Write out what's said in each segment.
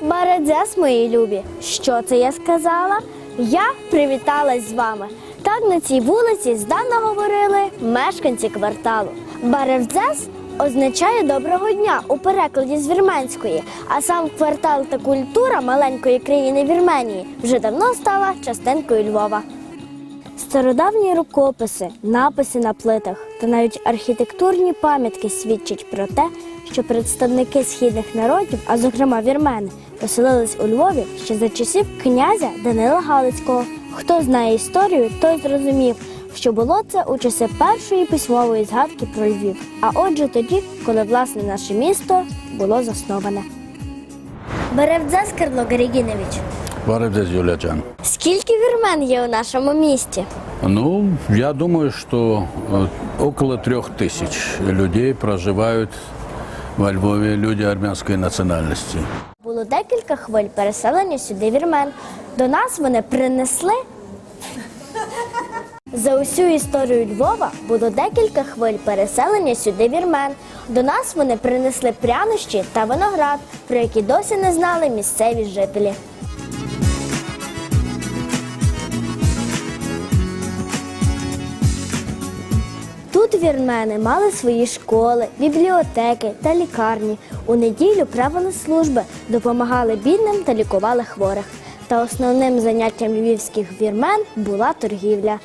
Барадзес, мої любі, що це я сказала? Я привіталась з вами. Так на цій вулиці здавна говорили мешканці кварталу. Баревдзес означає доброго дня у перекладі з вірменської, а сам квартал та культура маленької країни Вірменії вже давно стала частинкою Львова. Стародавні рукописи, написи на плитах та навіть архітектурні пам'ятки свідчать про те, що представники східних народів, а зокрема вірмени, поселились у Львові ще за часів князя Данила Галицького. Хто знає історію, той зрозумів, що було це у часи першої письмової згадки про Львів. А отже, тоді, коли власне наше місто було засноване. Беревдзес Карло Герегінович. Барабдес Юлячан. Скільки вірмен є у нашому місті? Ну, я думаю, что э, около трех тысяч людей проживают во Львові люди армянської національності. Було декілька хвиль переселення сюди вірмен. До нас вони принесли. За усю історію Львова було декілька хвиль переселення сюди вірмен. До нас вони принесли прянощі та виноград, про які досі не знали місцеві жителі. Тут вірмени мали свої школи, бібліотеки та лікарні. У неділю правили служби, допомагали бідним та лікували хворих. Та основним заняттям львівських вірмен була торгівля.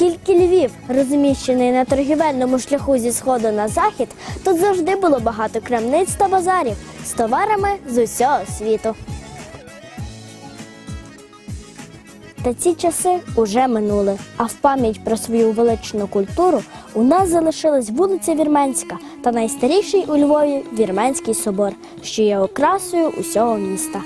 Оскільки Львів розміщений на торгівельному шляху зі сходу на захід, тут завжди було багато крамниць та базарів з товарами з усього світу. Та ці часи уже минули, а в пам'ять про свою величну культуру у нас залишилась вулиця Вірменська та найстаріший у Львові Вірменський собор, що є окрасою усього міста.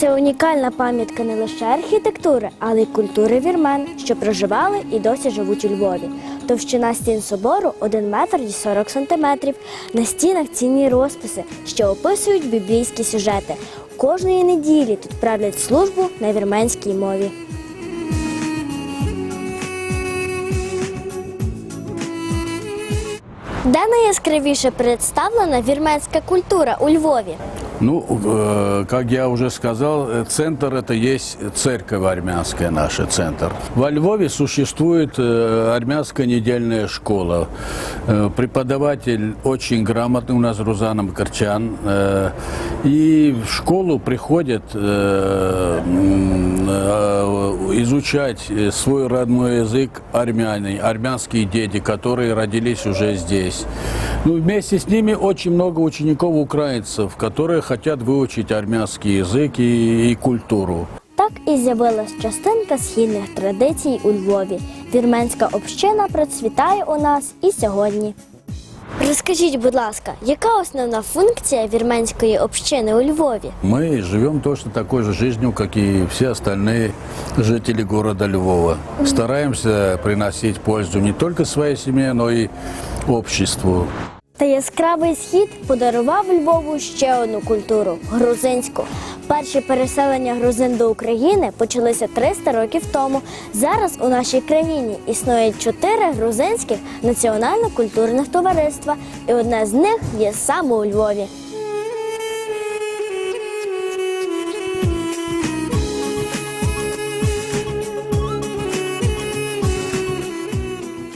Це унікальна пам'ятка не лише архітектури, але й культури вірмен, що проживали і досі живуть у Львові. Товщина стін собору 1 метр і 40 сантиметрів. На стінах цінні розписи, що описують біблійські сюжети. Кожної неділі тут правлять службу на вірменській мові. Де найяскравіше представлена вірменська культура у Львові? Ну, э, как я уже сказал, э, центр это есть церковь армянская наша, центр. Во Львове существует э, армянская недельная школа. Э, Преподаватель очень грамотный у нас Рузана Макарчан. Э, И в школу приходят э, э, изучать э, свой родной язык армяне, армянские дети, которые родились уже здесь. Ну, вместе с ними очень много учеников украинцев, которые хотят выучить армянский язык и, и культуру. Так і з'явилась частинка східних традицій у Львові. Вірменська община процвітає у нас і сьогодні. Розкажіть, будь ласка, яка основна функція вірменської общини у Львові? Мы живем точно такой же жизнью, как и все остальные жители города Львова. Стараемся приносить пользу не только своей семье, но и обществу. Та яскравий схід подарував Львову ще одну культуру грузинську. Перші переселення грузин до України почалися 300 років тому. Зараз у нашій країні існує чотири грузинських національно-культурних товариства, і одне з них є саме у Львові.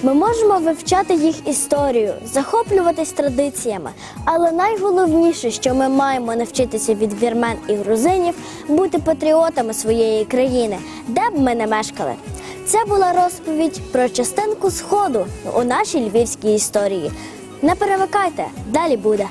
Ми можемо вивчати їх історію, захоплюватись традиціями, але найголовніше, що ми маємо навчитися від вірмен і грузинів, бути патріотами своєї країни, де б ми не мешкали. Це була розповідь про частинку сходу у нашій львівській історії. Не перемикайте, далі буде.